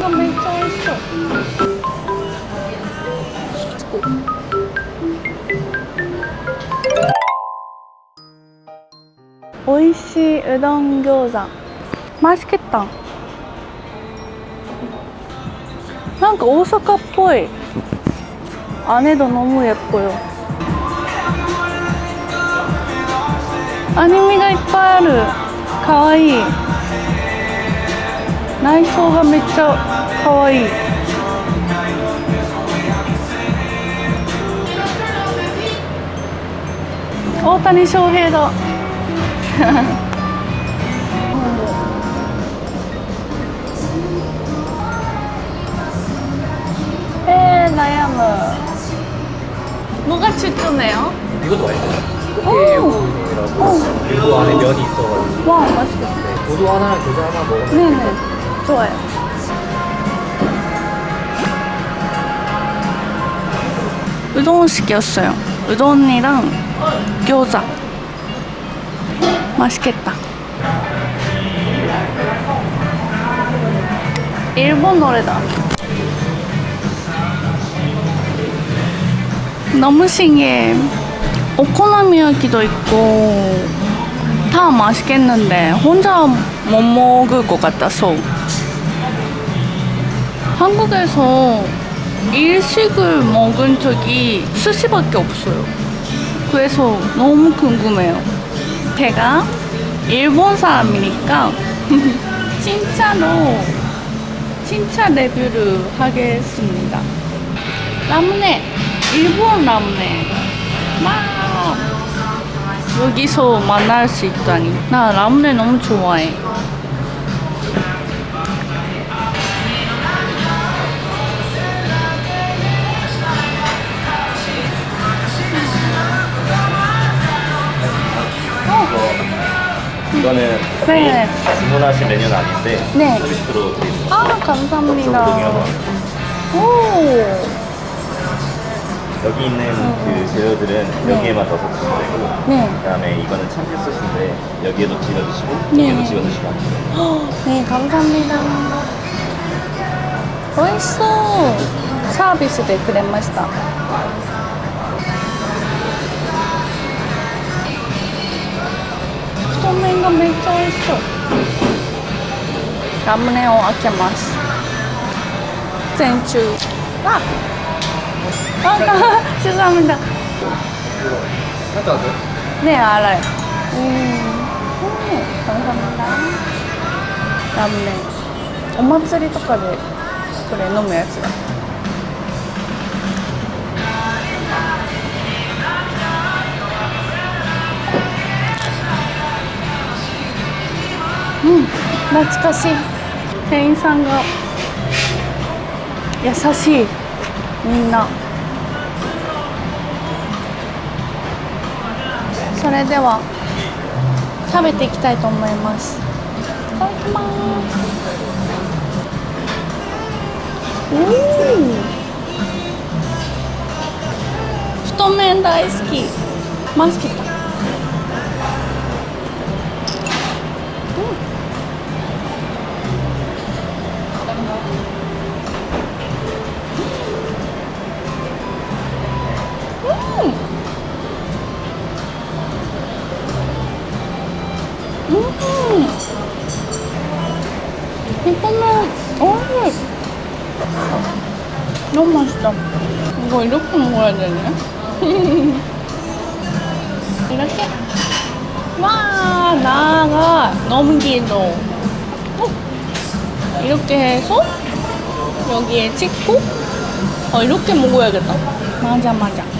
이거 진짜 맛있어. 오이시 우동餃子 맛있겠다. 뭔가 오사카 っぽい 안에도 너무 예뻐요. 아니메가 いっぱいある。かわいい。 内装がめっちゃかわいい。大谷翔平だ。에悩む 뭐가 추천해요? 이것도 맛있어요. 오. 우동이라고 그리고 안에 면이 있어가지고 와 맛있겠다 네, 우동 하나랑 겨자 하나 먹으면 네네 좋아요. 우동 시켰어요. 우동이랑餃子 맛있겠다. 일본 노래다. 너무 신기해. 오코노미야키도 있고 다 맛있겠는데 혼자 못 먹을 것 같아서 한국에서 일식을 먹은 적이 스시밖에 없어요. 그래서 너무 궁금해요. 제가 일본 사람이니까 진짜로 진짜 레뷰를 하겠습니다. 라무네 일본 라무네 와 여기서 만날 수 있다니 나 라무네 너무 좋아해 이거는 네. 주문하신 메뉴는 아닌데 네. 서비스로 드립니다. 아 감사합니다. 오. 여기 있는 음. 그 재료들은 네. 여기에만 넣어서 드시면 되고 네. 그다음에 이거는 참치 소스인데 여기에도 찍어 드시고 네. 여기에도 찍어 드시면 돼요. 네 감사합니다. 맛있어. 샤비스 데 그랜 맛있다. ラうめがめっちゃ美味しそう。ラムネを開けます。線虫ああかシザムだ。ねえ洗いううん。ラムネ。お祭りとかでこれ飲むやつだ。うん、懐かしい。店員さんが優しい。みんな。それでは食べていきたいと思いますいただきますうん太麺大好きマスケット 이거 이렇게 먹어야 되네. 이렇게. 와, 나가 길어. 어? 이렇게 해서 여기에 찍고 어, 이렇게 먹어야겠다. 맞아, 맞아.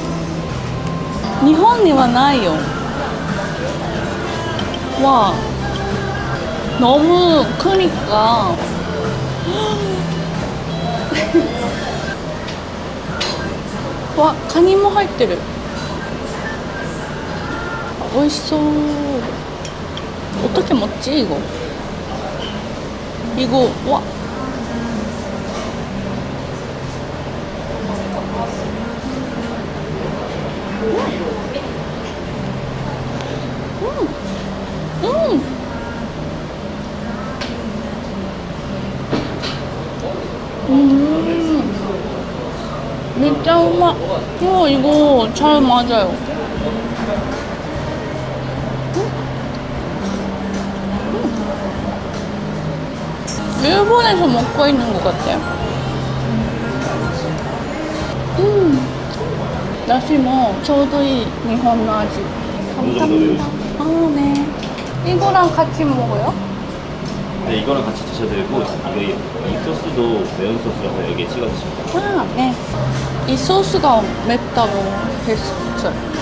日本にはないよ와 너무 크니까 와カニも入ってる美味しそう어떻게 먹지 이거 이거 와 짜 우마. 어, 이거 잘 맞아요. 음. 일본에서 먹고 있는 것 같아요. 음. 다시 뭐, 저도 이 일본 아지. 감사합니다. 아, 네. 이거랑 같이 먹어요? 네, 이거랑 같이 드셔도 되고 이, 이 소스도 매운 소스라서 여기에 찍어 드시면 돼요. 아, 네. 이 소스가 맵다고 했어요.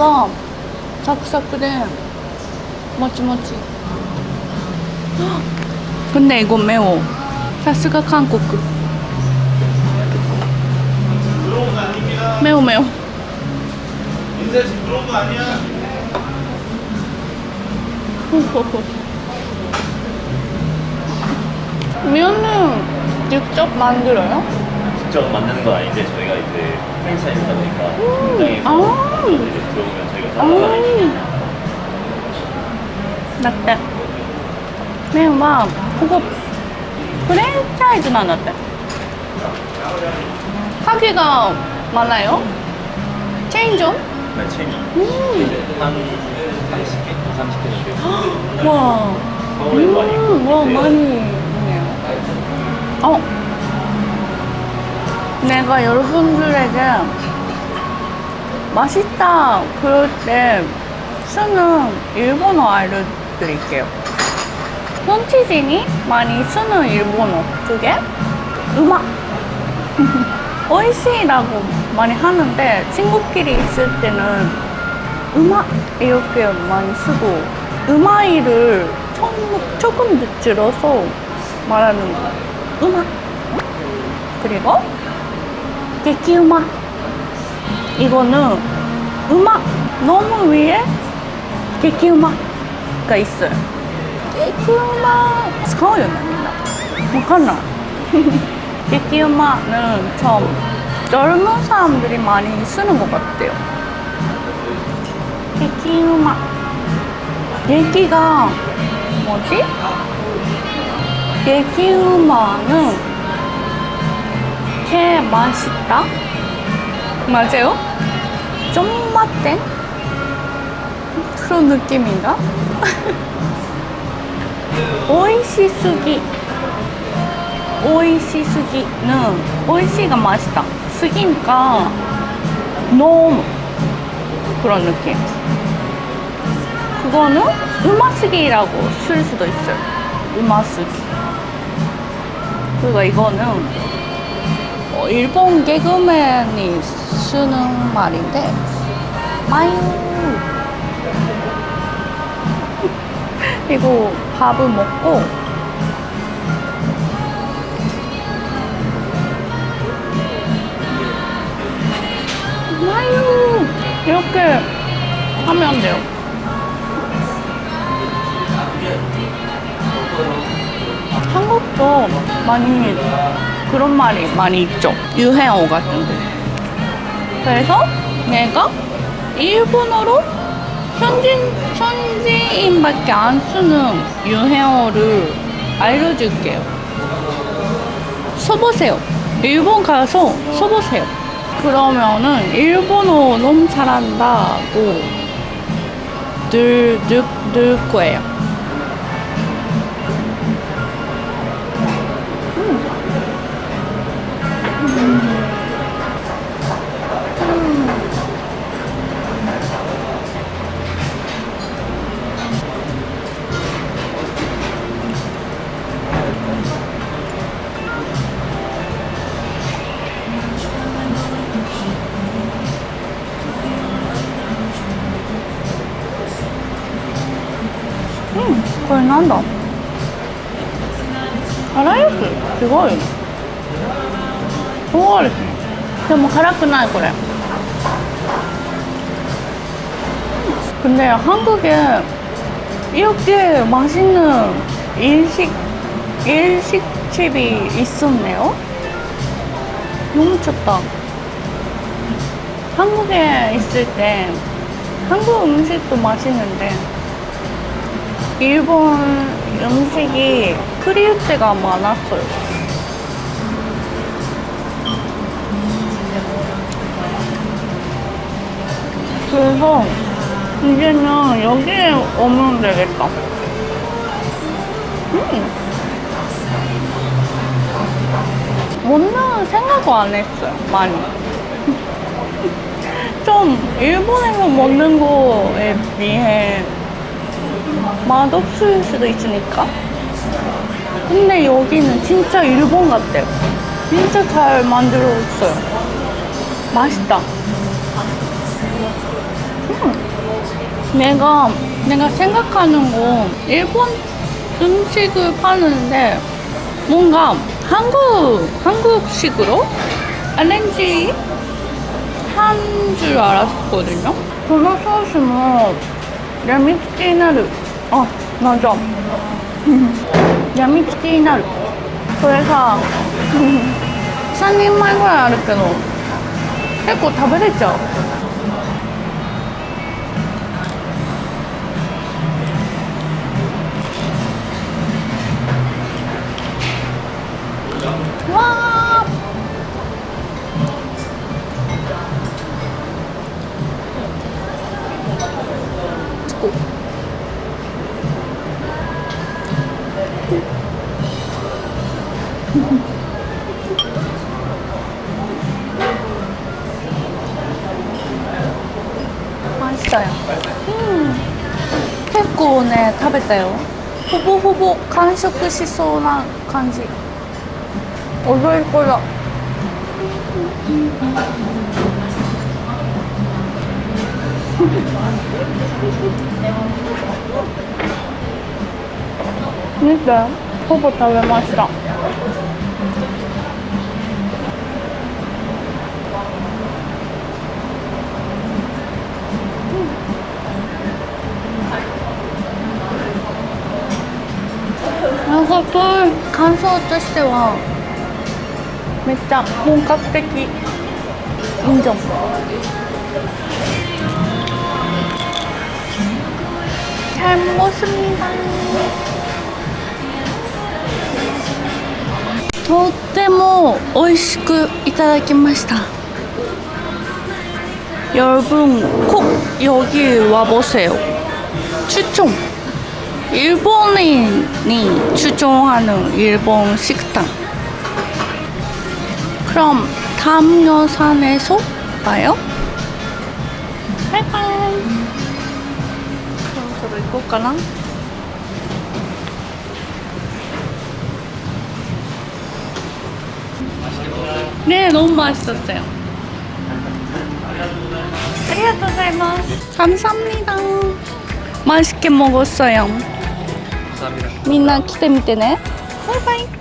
고기가 사크사크해 모찌모찌 근데 이거 매워 사스가 한국 매워 매워 인사 지금 들어온 거 아니야 면은 직접 만들어요? 직접 만드는 건 아닌데 저희 프랜차이즈다 보니까 공장에서 아. 만들어서 이제 들어오면 저희가 사다가 だって麺はここフレンチャイズなんだって鍵が많아요? 체인점? 네, 체니 음. 이제 한 30개, 30개 정도 와 서울에도 많이 있고 음, 와 밑에 많이 있네요 어 내가 여러분들에게 맛있다 그럴 때 쓰는 일본어 알려드릴게요. 현지인이 많이 쓰는 일본어. 그게? 음악. 오이시라고 많이 하는데 친구끼리 있을 때는 음악 이렇게 많이 쓰고 음아이를 조금, 조금 줄여서 말하는 거 음악. 그리고 激음악 이거는 음악 너무 위에激음악가 있어요 激うま使うよねみんなわかんない激うま는 좀 젊은 사람들이 많이 쓰는 것 같아요 激うま 얘기가 뭐지?激うま는 개 맛있다? 맞아요? 좀 맛된? 그런 느낌인가? 오이시스기 오이시스기는 오이시가 맛있다 스기니까 너무 그런 느낌 그거는 음아스기라고 쓸 수도 있어요 음아스기 그리고 이거는 어, 일본 개그맨이 쓰는 말인데 마유 이거 밥을 먹고 마유 이렇게 하면 돼요. 한국도 많이 그런 말이 많이 있죠 유행어 같은 거 그래서 내가 일본어로 현지, 현지인밖에 안 쓰는 유행어를 알려줄게요. 써보세요. 일본 가서 써보세요. 그러면은 일본어 너무 잘한다고 늘, 늘, 늘 거예요. これなんだ辛いやつすごい唐辛子でも辛くないこれ 근데 한국에 이렇게 맛있는 일식 일식집이 있었네요. 너무 좋다. 한국에 있을 때 한국 음식도 맛있는데 일본 음식이 때가 많았어요. 그래서 이제는 여기에 오면 되겠다. 음. 먹는 생각을 안 했어요, 많이. 좀 일본에서 먹는 거에 비해 맛없을 수도 있으니까. 근데 여기는 진짜 일본 같아요. 진짜 잘 만들었어요. 맛있다. 음. 내가 내가 생각하는 거 일본 음식을 파는데 뭔가 한국 한국식으로 아렌지 한 줄 알았거든요. 소스는 야미츠키 あなんだやみつきになる。これさ3人前ぐらいあるけど結構食べれちゃう。構ね食べたよ。ほぼほぼ完食しそうな感じ。遅い頃。見て、ほぼ食べました。なんかこう感想としてはめっちゃ本格的인정 잘 먹었습니다 とっても美味しくいただきました 여러분 꼭 여기 와보세요 추천 일본인이 추천하는 일본 식당. 그럼 다음 영상에서 봐요. 바이바이. 그럼 저도 입을까나? 네, 너무 맛있었어요. 감사합니다. 감사합니다. 맛있게 먹었어요. みんな来てみてね。バイバイ